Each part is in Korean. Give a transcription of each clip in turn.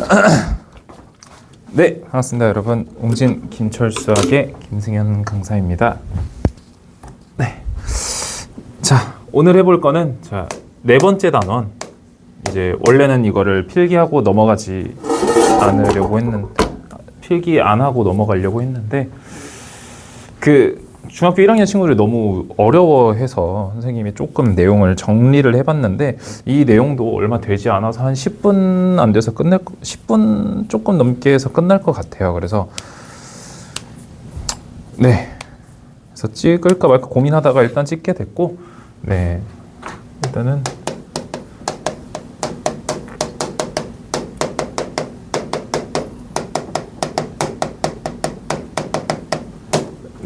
네, 반갑습니다, 여러분. 웅진 김철수학의 김승현 강사입니다. 네. 자, 오늘 해볼 거는 자, 네 번째 단원. 이제 원래는 이거를 필기하고 넘어가지 않으려고 했는데 필기 안 하고 넘어가려고 했는데 그 중학교 1학년 친구들이 너무 어려워해서 선생님이 조금 내용을 정리를 해봤는데 이 내용도 얼마 되지 않아서 한 10분 안 돼서 거- 10분 조금 넘게 해서 끝날 것 같아요. 그래서 네, 그래서 찍을까 말까 고민하다가 일단 찍게 됐고 네 일단은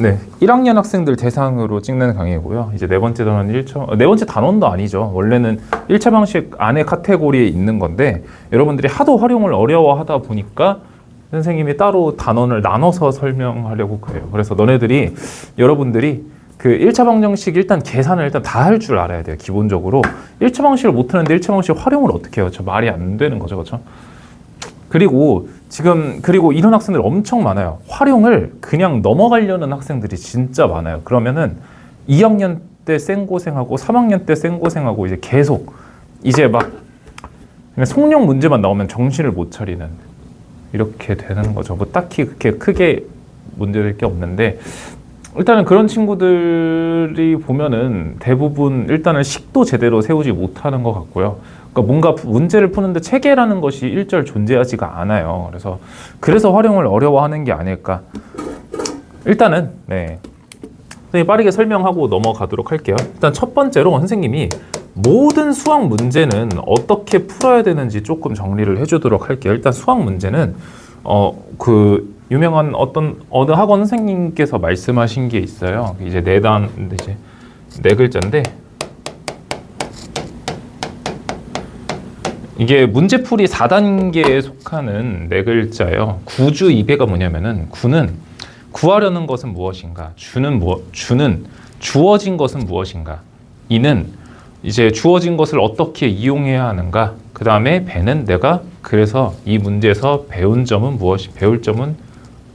네, 1학년 학생들 대상으로 찍는 강의고요. 이제 네 번째 단원 1차, 어, 네 번째 단원도 아니죠. 원래는 1차 방식 안에 카테고리에 있는 건데 여러분들이 하도 활용을 어려워하다 보니까 선생님이 따로 단원을 나눠서 설명하려고 그래요. 그래서 너네들이 여러분들이 그 1차 방정식 일단 계산을 일단 다 할 줄 알아야 돼요. 기본적으로 1차 방식을 못 하는데 1차 방식 활용을 어떻게 해요? 저 말이 안 되는 거죠. 그렇죠? 그리고 지금 그리고 이런 학생들 엄청 많아요. 활용을 그냥 넘어가려는 학생들이 진짜 많아요. 그러면은 2학년 때 생고생하고 3학년 때 생고생하고 이제 계속 이제 막 속력 문제만 나오면 정신을 못 차리는 이렇게 되는 거죠. 뭐 딱히 그렇게 크게 문제될 게 없는데 일단은 그런 친구들이 보면은 대부분 일단은 식도 제대로 세우지 못하는 것 같고요. 그러니까 뭔가 문제를 푸는데 체계라는 것이 일절 존재하지가 않아요. 그래서 그래서 활용을 어려워하는 게 아닐까. 일단은 네. 빠르게 설명하고 넘어가도록 할게요. 일단 첫 번째로 선생님이 모든 수학 문제는 어떻게 풀어야 되는지 조금 정리를 해주도록 할게요. 일단 수학 문제는 어 그 유명한 어떤 어느 학원 선생님께서 말씀하신 게 있어요. 이제 네단 이제 네 글자인데 이게 문제풀이 4단계에 속하는 네 글자예요. 구주 이배가 뭐냐면은 구는 구하려는 것은 무엇인가? 주는 무엇? 주는 주어진 것은 무엇인가? 이는 이제 주어진 것을 어떻게 이용해야 하는가? 그 다음에 배는 내가 그래서 이 문제에서 배운 점은 무엇이 배울 점은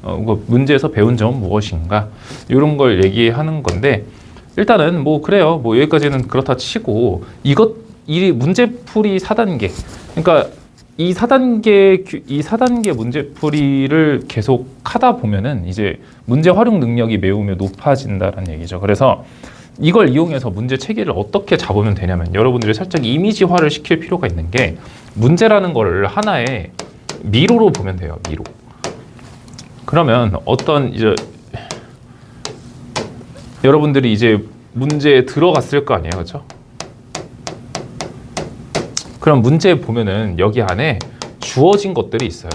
어, 그 문제에서 배운 점은 무엇인가? 이런 걸 얘기하는 건데 일단은 뭐 그래요. 뭐 여기까지는 그렇다 치고 이것 이 문제풀이 4단계. 그러니까 이 4단계 규- 이 4단계 문제풀이를 계속 하다 보면은 이제 문제 활용 능력이 매우 높아진다는 얘기죠. 그래서 이걸 이용해서 문제 체계를 어떻게 잡으면 되냐면 여러분들이 살짝 이미지화를 시킬 필요가 있는 게 문제라는 거를 하나의 미로로 보면 돼요. 미로. 그러면 어떤 이제 여러분들이 이제 문제에 들어갔을 거 아니에요, 그렇죠? 그럼 문제 보면은 여기 안에 주어진 것들이 있어요.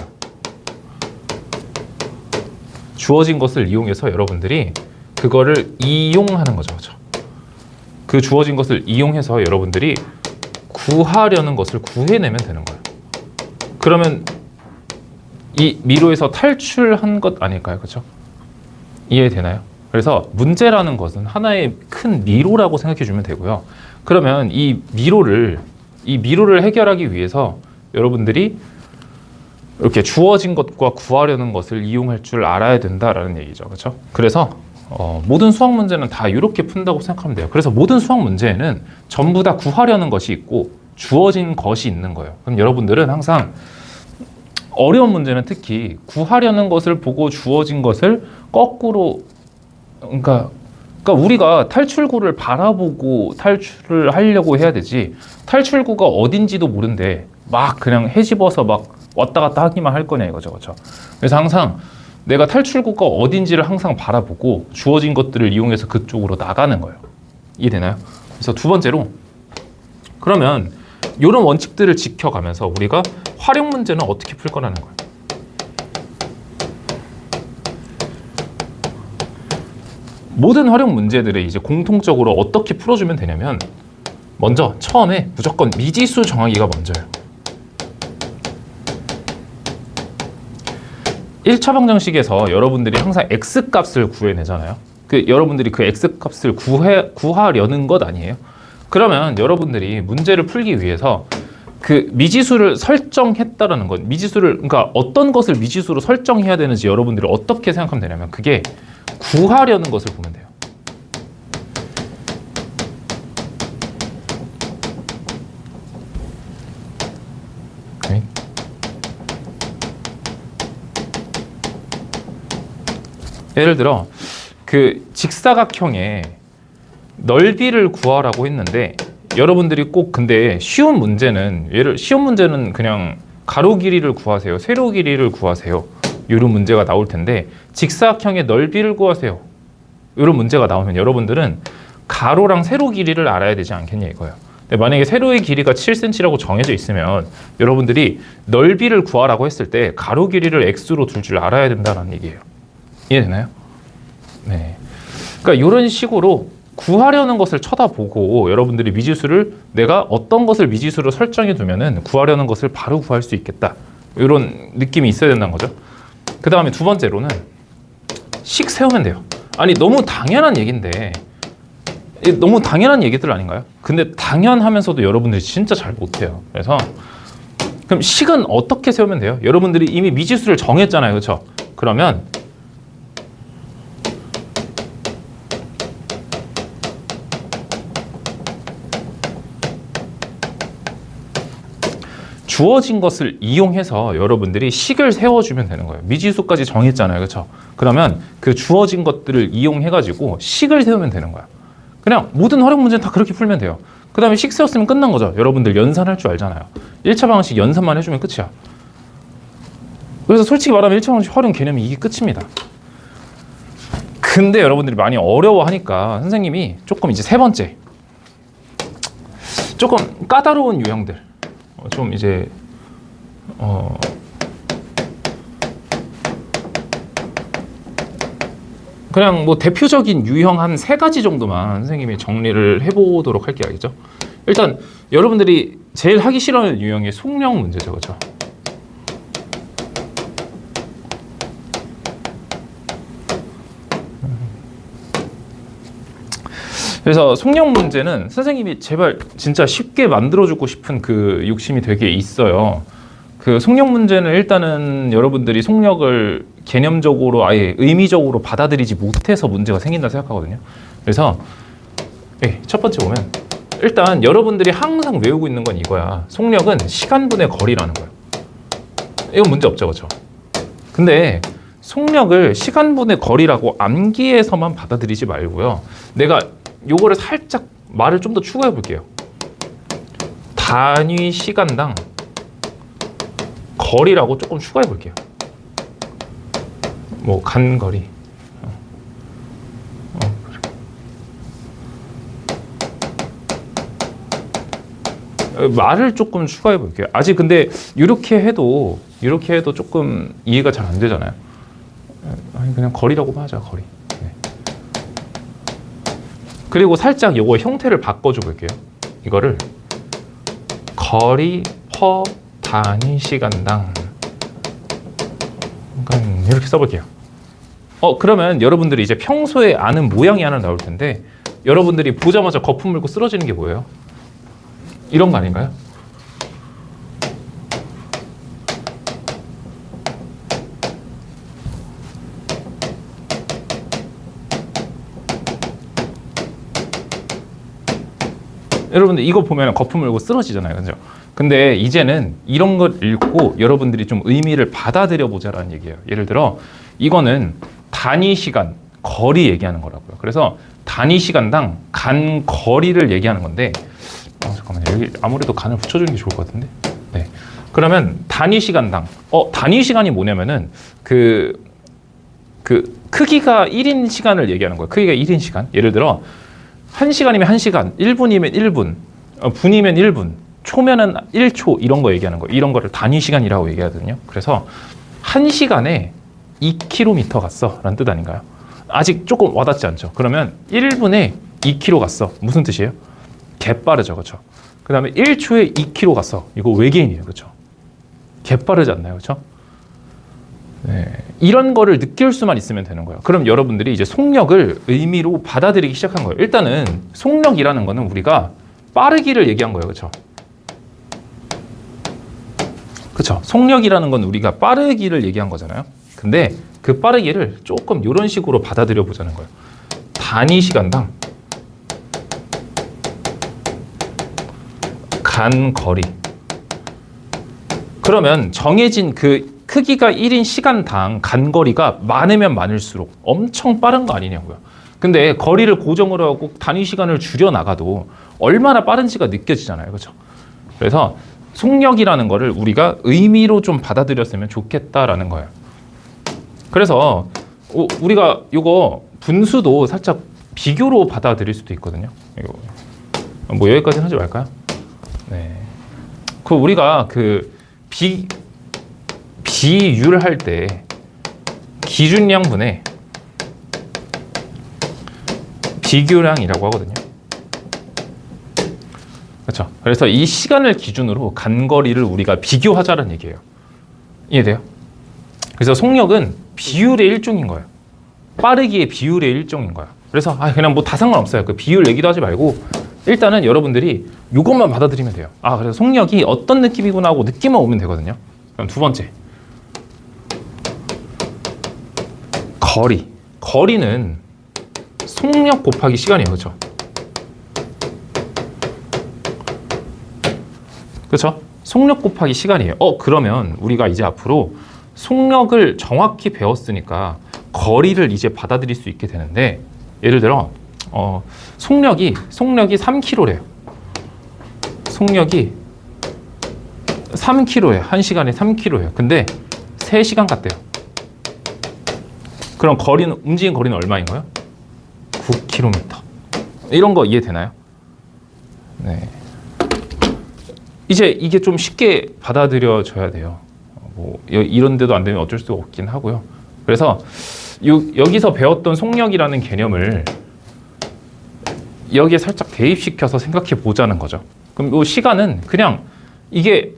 주어진 것을 이용해서 여러분들이 그거를 이용하는 거죠? 그 주어진 것을 이용해서 여러분들이 구하려는 것을 구해내면 되는 거예요. 그러면 이 미로에서 탈출한 것 아닐까요, 그렇죠? 이해되나요? 그래서 문제라는 것은 하나의 큰 미로라고 생각해 주면 되고요. 그러면 이 미로를 이 미로를 해결하기 위해서 여러분들이 이렇게 주어진 것과 구하려는 것을 이용할 줄 알아야 된다라는 얘기죠. 그렇죠? 그래서 어, 모든 수학 문제는 다 이렇게 푼다고 생각하면 돼요. 그래서 모든 수학 문제에는 전부 다 구하려는 것이 있고 주어진 것이 있는 거예요. 그럼 여러분들은 항상 어려운 문제는 특히 구하려는 것을 보고 주어진 것을 거꾸로 그러니까 그러니까 우리가 탈출구를 바라보고 탈출을 하려고 해야 되지 탈출구가 어딘지도 모른데 막 그냥 헤집어서 막 왔다 갔다 하기만 할 거냐 이거죠. 그렇죠? 그래서 항상 내가 탈출구가 어딘지를 항상 바라보고 주어진 것들을 이용해서 그쪽으로 나가는 거예요. 이해되나요? 그래서 두 번째로 그러면 이런 원칙들을 지켜가면서 우리가 활용 문제는 어떻게 풀 거라는 거예요 모든 활용 문제들을 이제 공통적으로 어떻게 풀어주면 되냐면 먼저 처음에 무조건 미지수 정하기가 먼저예요. 1차 방정식에서 여러분들이 항상 x 값을 구해내잖아요. 그 여러분들이 그 x 값을 구해 구하려는 것 아니에요. 그러면 여러분들이 문제를 풀기 위해서 그 미지수를 설정했다라는 건 미지수를 그러니까 어떤 것을 미지수로 설정해야 되는지 여러분들이 어떻게 생각하면 되냐면 그게 구하려는 것을 보면 돼요. 오케이. 예를 들어 그 직사각형의 넓이를 구하라고 했는데 여러분들이 꼭 근데 쉬운 문제는 예를 쉬운 문제는 그냥 가로 길이를 구하세요. 세로 길이를 구하세요. 이런 문제가 나올 텐데 직사각형의 넓이를 구하세요. 이런 문제가 나오면 여러분들은 가로랑 세로 길이를 알아야 되지 않겠냐 이거예요. 근데 만약에 세로의 길이가 7cm라고 정해져 있으면 여러분들이 넓이를 구하라고 했을 때 가로 길이를 x로 둘 줄 알아야 된다는 얘기예요. 이해되나요? 네. 그러니까 이런 식으로 구하려는 것을 쳐다보고 여러분들이 미지수를 내가 어떤 것을 미지수로 설정해 두면은 구하려는 것을 바로 구할 수 있겠다. 이런 느낌이 있어야 된다는 거죠. 그 다음에 두 번째로는 식 세우면 돼요. 아니 너무 당연한 얘기인데 이 너무 당연한 얘기들 아닌가요? 근데 당연하면서도 여러분들이 진짜 잘 못해요. 그래서 그럼 식은 어떻게 세우면 돼요? 여러분들이 이미 미지수를 정했잖아요, 그렇죠? 그러면 주어진 것을 이용해서 여러분들이 식을 세워주면 되는 거예요. 미지수까지 정했잖아요. 그렇죠? 그러면 그 주어진 것들을 이용해가지고 식을 세우면 되는 거야. 그냥 모든 활용 문제는 다 그렇게 풀면 돼요. 그 다음에 식 세웠으면 끝난 거죠. 여러분들 연산할 줄 알잖아요. 1차 방식 연산만 해주면 끝이야. 그래서 솔직히 말하면 1차 방식 활용 개념이 이게 끝입니다. 근데 여러분들이 많이 어려워하니까 선생님이 조금 이제 세 번째 조금 까다로운 유형들 어, 좀 이제 어 그냥 뭐 대표적인 유형 한 세 가지 정도만 선생님이 정리를 해보도록 할게요, 알겠죠? 일단 여러분들이 제일 하기 싫어하는 유형이 속력 문제죠, 그렇죠? 그래서 속력 문제는 선생님이 제발 진짜 쉽게 만들어주고 싶은 그 욕심이 되게 있어요. 그 속력 문제는 일단은 여러분들이 속력을 개념적으로 아예 의미적으로 받아들이지 못해서 문제가 생긴다 생각하거든요. 그래서 예, 첫 번째 보면 일단 여러분들이 항상 외우고 있는 건 이거야. 속력은 시간분의 거리라는 거예요. 이건 문제 없죠, 그렇죠? 근데 속력을 시간분의 거리라고 암기해서만 받아들이지 말고요. 내가 요거를 살짝 말을 좀 더 추가해 볼게요. 단위 시간당 거리라고 조금 추가해 볼게요. 뭐 간거리. 어. 어, 말을 조금 추가해 볼게요. 아직 근데 이렇게 해도 이렇게 해도 조금 이해가 잘 안 되잖아요. 아니 그냥 거리라고만 하자 거리. 네. 그리고 살짝 요거 형태를 바꿔줘 볼게요. 이거를 거리 퍼 단위 시간당 이렇게 써볼게요. 어 그러면 여러분들이 이제 평소에 아는 모양이 하나 나올 텐데 여러분들이 보자마자 거품 물고 쓰러지는 게 뭐예요? 이런 거 아닌가요? 여러분들 이거 보면 거품 물고 쓰러지잖아요. 그죠? 근데 이제는 이런 걸 읽고 여러분들이 좀 의미를 받아들여 보자라는 얘기예요. 예를 들어 이거는 단위 시간, 거리 얘기하는 거라고요. 그래서 단위 시간당 간 거리를 얘기하는 건데 어, 잠깐만요. 여기 아무래도 간을 붙여주는 게 좋을 것 같은데. 네. 그러면 단위 시간당 어 단위 시간이 뭐냐면은 그그 크기가 1인 시간을 얘기하는 거예요. 크기가 1인 시간. 예를 들어 1시간이면 1시간, 1분이면 1분, 어, 분이면 1분, 초면은 1초 이런 거 얘기하는 거예요. 이런 거를 단위 시간이라고 얘기하거든요. 그래서 1시간에 2km 갔어 라는 뜻 아닌가요? 아직 조금 와닿지 않죠. 그러면 1분에 2km 갔어. 무슨 뜻이에요? 개빠르죠. 그렇죠? 그 다음에 1초에 2km 갔어. 이거 외계인이에요. 그렇죠? 개빠르지 않나요? 그렇죠? 네. 이런 거를 느낄 수만 있으면 되는 거예요. 그럼 여러분들이 이제 속력을 의미로 받아들이기 시작한 거예요. 일단은 속력이라는 거는 우리가 빠르기를 얘기한 거예요. 그렇죠? 그렇죠. 속력이라는 건 우리가 빠르기를 얘기한 거잖아요. 근데 그 빠르기를 조금 이런 식으로 받아들여 보자는 거예요. 단위 시간당 간 거리. 그러면 정해진 그 크기가 1인 시간당 간 거리가 많으면 많을수록 엄청 빠른 거 아니냐고요. 근데 거리를 고정으로 하고 단위 시간을 줄여 나가도 얼마나 빠른지가 느껴지잖아요. 그렇죠? 그래서 속력이라는 거를 우리가 의미로 좀 받아들였으면 좋겠다라는 거예요. 그래서 오- 우리가 이거 분수도 살짝 비교로 받아들일 수도 있거든요. 이거 뭐 여기까지는 하지 말까요? 네. 그 우리가 그 비 비율할 때 기준량분의 비교량이라고 하거든요. 그렇죠. 그래서 이 시간을 기준으로 간 거리를 우리가 비교하자는 얘기예요. 이해돼요? 그래서 속력은 비율의 일종인 거예요. 빠르기의 비율의 일종인 거야. 그래서 아 그냥 뭐 다 상관없어요. 그 비율 얘기도 하지 말고 일단은 여러분들이 이것만 받아들이면 돼요. 아 그래서 속력이 어떤 느낌이구나 하고 느낌만 오면 되거든요. 그럼 두 번째 거리. 거리는 속력 곱하기 시간이에요. 그렇죠? 그렇죠? 속력 곱하기 시간이에요. 어 그러면 우리가 이제 앞으로 속력을 정확히 배웠으니까 거리를 이제 받아들일 수 있게 되는데 예를 들어 어 속력이 속력이 3km래요. 속력이 3km예요. 1시간에 3km예요. 근데 3시간 갔대요. 그럼 거리는 움직인 거리는 얼마인가요? 9km. 이런 거 이해되나요? 네. 이제 이게 좀 쉽게 받아들여져야 돼요. 어, 뭐 여- 이런 데도 안 되면 어쩔 수가 없긴 하고요. 그래서 요, 여기서 배웠던 속력이라는 개념을 여기에 살짝 대입시켜서 생각해 보자는 거죠. 그럼 이 시간은 그냥 이게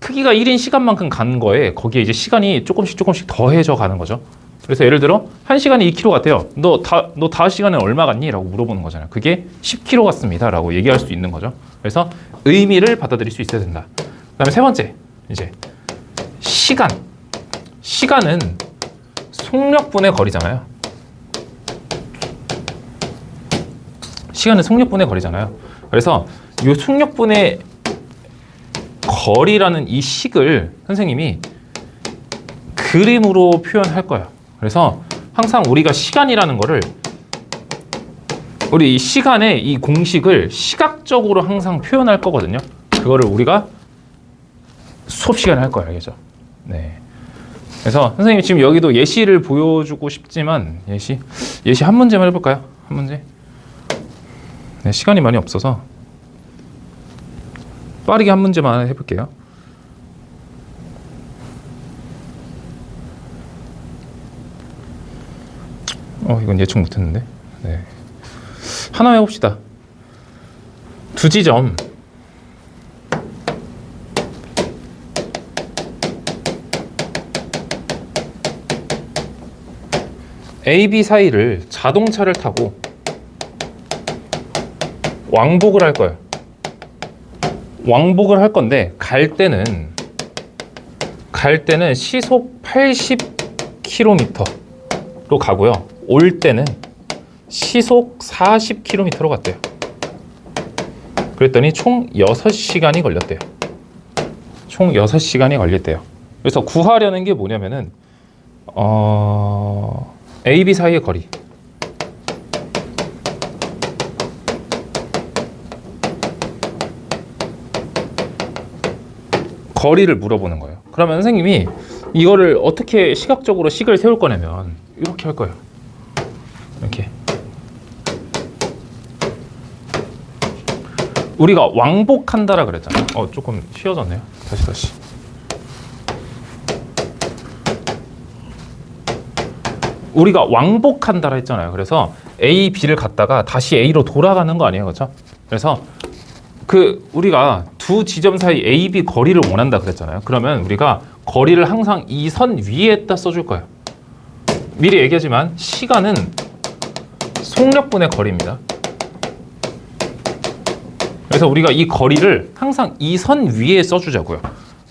크기가 1인 시간만큼 가는 거에 거기에 이제 시간이 조금씩 조금씩 더해져 가는 거죠. 그래서 예를 들어 한 시간에 2km 같아요. 너 다 너 다섯 시간에 얼마 갔니? 라고 물어보는 거잖아요. 그게 10km 같습니다 라고 얘기할 수 있는 거죠. 그래서 의미를 받아들일 수 있어야 된다. 그다음에 세 번째 이제 시간. 시간은 속력분의 거리잖아요. 시간은 속력분의 거리잖아요. 그래서 이 속력분의 거리라는 이 식을 선생님이 그림으로 표현할 거예요. 그래서 항상 우리가 시간이라는 거를 우리 이 시간의 이 공식을 시각적으로 항상 표현할 거거든요. 그거를 우리가 수업 시간에 할 거예요. 알겠죠? 네. 그래서 선생님 지금 여기도 예시를 보여주고 싶지만 예시 예시 한 문제만 해볼까요? 한 문제. 네, 시간이 많이 없어서 빠르게 한 문제만 해볼게요. 어 이건 예측 못했는데. 네. 하나 해봅시다. 두 지점. A, B 사이를 자동차를 타고 왕복을 할 거예요. 왕복을 할 건데 갈 때는 갈 때는 시속 80km로 가고요. 올 때는 시속 40km로 갔대요. 그랬더니 총 6시간이 걸렸대요. 총 6시간이 걸렸대요. 그래서 구하려는 게 뭐냐면은 어 A, B 사이의 거리. 거리를 물어보는 거예요. 그러면 선생님이 이거를 어떻게 시각적으로 식을 세울 거냐면 이렇게 할 거예요. 이렇게. 우리가 왕복한다라 그랬잖아요. 어 조금 쉬어졌네요. 다시 다시. 우리가 왕복한다라 했잖아요. 그래서 A, B를 갔다가 다시 A로 돌아가는 거 아니에요, 그렇죠? 그래서 그 우리가 두 지점 사이 A, B 거리를 원한다 그랬잖아요. 그러면 우리가 거리를 항상 이 선 위에다 써줄 거예요. 미리 얘기하지만 시간은 속력분의 거리입니다. 그래서 우리가 이 거리를 항상 이 선 위에 써주자고요.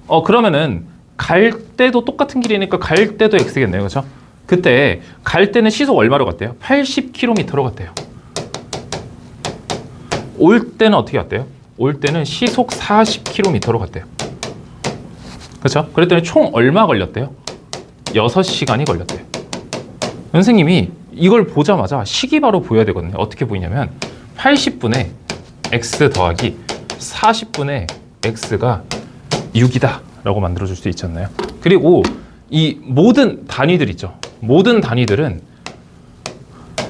어 그러면은 갈 때도 똑같은 길이니까 갈 때도 x겠네요. 그렇죠? 그때 갈 때는 시속 얼마로 갔대요? 80km로 갔대요. 올 때는 어떻게 갔대요? 올 때는 시속 40km로 갔대요. 그렇죠? 그랬더니 총 얼마 걸렸대요? 6시간이 걸렸대요. 선생님이 이걸 보자마자 식이 바로 보여야 되거든요. 어떻게 보이냐면 80분의 x 더하기 40분의 x가 6이다 라고 만들어줄 수 않나요? 그리고 이 모든 단위들 있죠. 모든 단위들은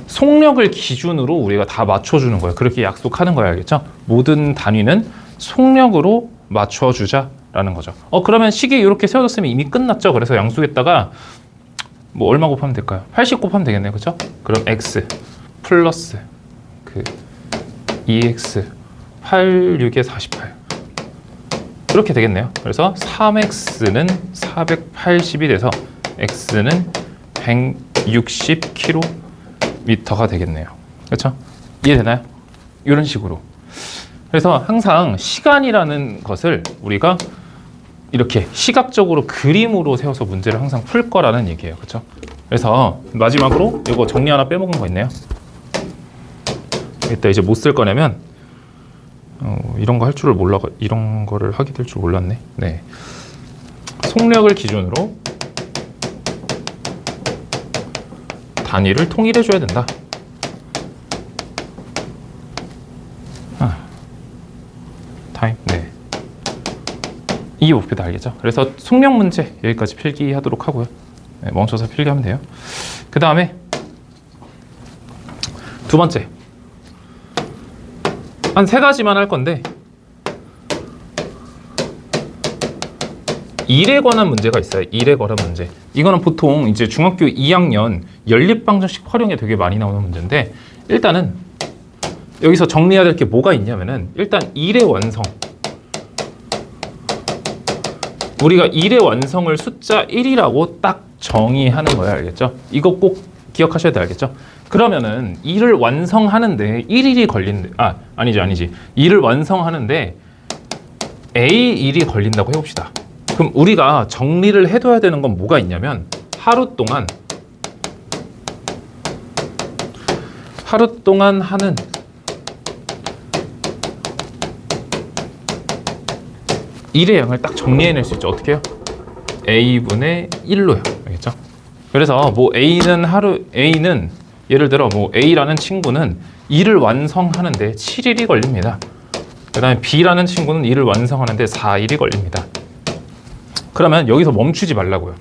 속력을 기준으로 우리가 다 맞춰주는 거예요. 그렇게 약속하는 거예요. 알겠죠? 모든 단위는 속력으로 맞춰주자라는 거죠. 어, 그러면 식이 이렇게 세워졌으면 이미 끝났죠. 그래서 양수에다가 뭐 얼마 곱하면 될까요? 80 곱하면 되겠네요. 그죠? 그럼 x 플러스 그 2x 8, 6에 48 이렇게 되겠네요. 그래서 3x는 480이 돼서 x는 160km가 되겠네요. 그렇죠? 이해되나요? 이런 식으로. 그래서 항상 시간이라는 것을 우리가 이렇게 시각적으로 그림으로 세워서 문제를 항상 풀 거라는 얘기예요. 그렇죠? 그래서 마지막으로 이거 정리 하나 빼먹은 거 있네요. 이따 이제 못 쓸 거냐면 어, 이런 거 할 줄을 몰라 이런 거를 하게 될 줄 몰랐네. 네. 속력을 기준으로 단위를 통일해 줘야 된다. 아. 타임. 네. 이게 목표다 알겠죠? 그래서 속력 문제 여기까지 필기하도록 하고요. 네, 멈춰서 필기하면 돼요. 그 다음에 두 번째 한 세 가지만 할 건데 일에 관한 문제가 있어요. 일에 관한 문제. 이거는 보통 이제 중학교 2학년 연립방정식 활용에 되게 많이 나오는 문제인데 일단은 여기서 정리해야 될 게 뭐가 있냐면은 일단 일의 완성. 우리가 일의 완성을 숫자 1이라고 딱 정의하는 거예요. 알겠죠? 이거 꼭 기억하셔야 돼. 알겠죠? 그러면은 일을 완성하는데 1일이 걸린대. 아, 아니지, 아니지. 일을 완성하는데 A1이 걸린다고 해봅시다. 그럼 우리가 정리를 해둬야 되는 건 뭐가 있냐면 하루 동안 하루 동안 하는 일의 양을 딱 정리해낼 수 있죠. 어떻게 해요? A분의 1로요. 알겠죠? 그래서 뭐 A는 하루 A는 예를 들어 뭐 A라는 친구는 일을 완성하는데 7일이 걸립니다. 그 다음에 B라는 친구는 일을 완성하는데 4일이 걸립니다. 그러면 여기서 멈추지 말라고요.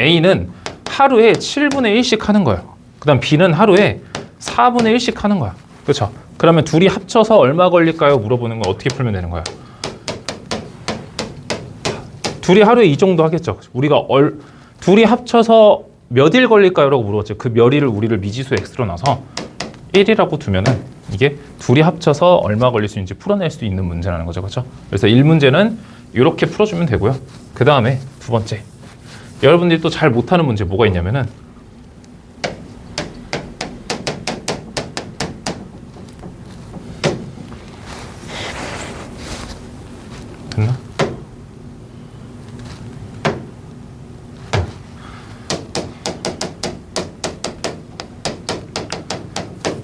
A는 하루에 7분의 1씩 하는 거예요. 그 다음 B는 하루에 4분의 1씩 하는 거야. 그렇죠? 그러면 둘이 합쳐서 얼마 걸릴까요? 물어보는 거 어떻게 풀면 되는 거야? 둘이 하루에 이 정도 하겠죠. 우리가 얼, 둘이 합쳐서 몇 일 걸릴까요? 라고 물어봤죠. 그 몇 일을 우리를 미지수 x로 나서 1이라고 두면은 이게 둘이 합쳐서 얼마 걸릴 수 있는지 풀어낼 수 있는 문제라는 거죠. 그렇죠? 그래서 1문제는 이렇게 풀어주면 되고요. 그 다음에 두 번째. 여러분들이 또 잘 못하는 문제 뭐가 있냐면은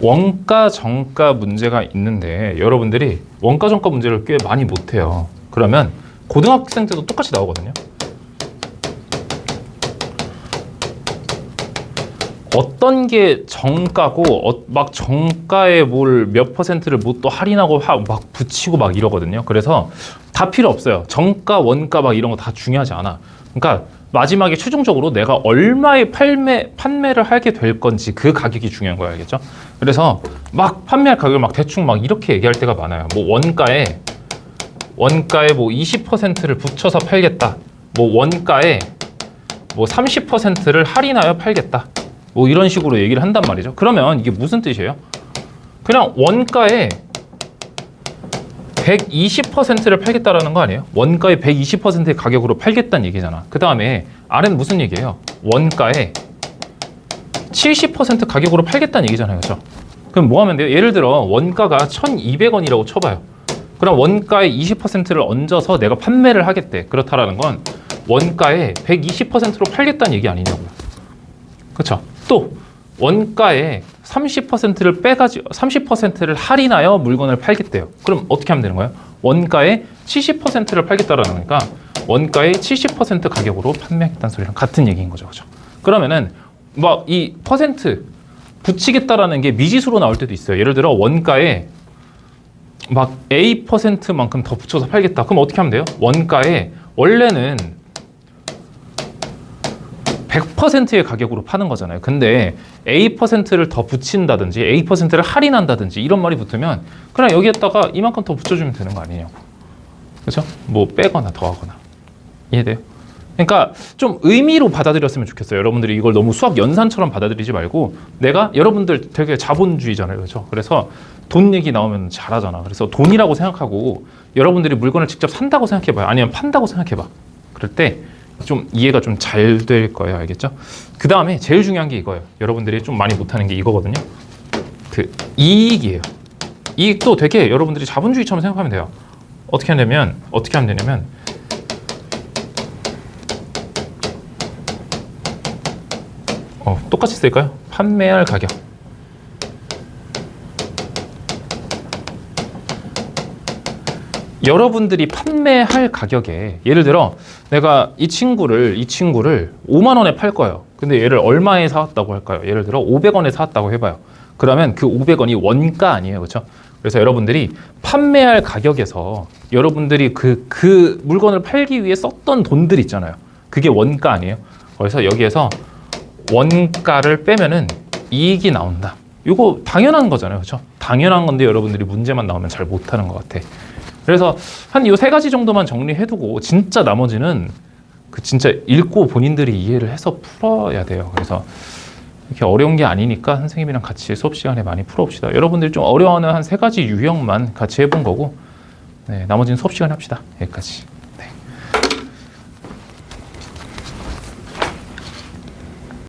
원가 정가 문제가 있는데 여러분들이 원가 정가 문제를 꽤 많이 못해요. 그러면 고등학생 때도 똑같이 나오거든요. 어떤 게 정가고 어, 막 정가에 뭘 몇 퍼센트를 뭐 또 할인하고 하- 막 붙이고 막 이러거든요. 그래서 다 필요 없어요. 정가, 원가 막 이런 거 다 중요하지 않아. 그러니까 마지막에 최종적으로 내가 얼마에 판매 판매를 하게 될 건지 그 가격이 중요한 거야, 알겠죠? 그래서 막 판매할 가격을 막 대충 막 이렇게 얘기할 때가 많아요. 뭐 원가에 원가에 뭐 20%를 붙여서 팔겠다. 뭐 원가에 뭐 30%를 할인하여 팔겠다. 뭐 이런 식으로 얘기를 한단 말이죠. 그러면 이게 무슨 뜻이에요? 그냥 원가에 120%를 팔겠다라는 거 아니에요? 원가의 120%의 가격으로 팔겠다는 얘기잖아. 그 다음에 R은 무슨 얘기예요? 원가에 70% 가격으로 팔겠다는 얘기잖아요. 그죠? 그럼 뭐 하면 돼요? 예를 들어 원가가 1,200원이라고 쳐봐요. 그럼 원가의 20%를 얹어서 내가 판매를 하겠대. 그렇다라는 건 원가의 120%로 팔겠다는 얘기 아니냐고요. 그렇죠? 또 원가의 30%를 빼가지고 30%를 할인하여 물건을 팔겠대요. 그럼 어떻게 하면 되는 거예요? 원가의 70%를 팔겠다라는 거니까 원가의 70% 가격으로 판매하겠다는 소리랑 같은 얘기인 거죠. 그죠? 그러면은 막 이 퍼센트 붙이겠다라는 게 미지수로 나올 때도 있어요. 예를 들어 원가에 막 A 퍼센트만큼 더 붙여서 팔겠다. 그럼 어떻게 하면 돼요? 원가에 원래는 100%의 가격으로 파는 거잖아요. 근데 A 퍼센트를 더 붙인다든지 A 퍼센트를 할인한다든지 이런 말이 붙으면 그냥 여기에다가 이만큼 더 붙여주면 되는 거 아니냐고. 그렇죠? 뭐 빼거나 더하거나 이해돼요? 그러니까 좀 의미로 받아들였으면 좋겠어요. 여러분들이 이걸 너무 수학 연산처럼 받아들이지 말고 내가 여러분들 되게 자본주의잖아요. 그렇죠? 그래서 돈 얘기 나오면 잘하잖아. 그래서 돈이라고 생각하고 여러분들이 물건을 직접 산다고 생각해 봐요. 아니면 판다고 생각해 봐. 그럴 때 좀 이해가 좀 잘 될 거예요. 알겠죠? 그 다음에 제일 중요한 게 이거예요. 여러분들이 좀 많이 못하는 게 이거거든요. 그 이익이에요. 이익도 되게 여러분들이 자본주의처럼 생각하면 돼요. 어떻게 하냐면 어떻게 하면 되냐면 어, 똑같이 쓸까요? 판매할 가격. 여러분들이 판매할 가격에 예를 들어 내가 이 친구를 이 친구를 5만 원에 팔 거예요. 근데 얘를 얼마에 사왔다고 할까요? 예를 들어 500원에 사왔다고 해봐요. 그러면 그 500원이 원가 아니에요, 그렇죠? 그래서 여러분들이 판매할 가격에서 여러분들이 그, 그 물건을 팔기 위해 썼던 돈들 있잖아요. 그게 원가 아니에요? 그래서 여기에서 원가를 빼면은 이익이 나온다. 이거 당연한 거잖아요. 그렇죠? 당연한 건데 여러분들이 문제만 나오면 잘 못하는 것 같아. 그래서 한 이 세 가지 정도만 정리해두고 진짜 나머지는 그 진짜 읽고 본인들이 이해를 해서 풀어야 돼요. 그래서 이렇게 어려운 게 아니니까 선생님이랑 같이 수업 시간에 많이 풀어봅시다. 여러분들이 좀 어려워하는 한 세 가지 유형만 같이 해본 거고, 네, 나머지는 수업 시간에 합시다. 여기까지.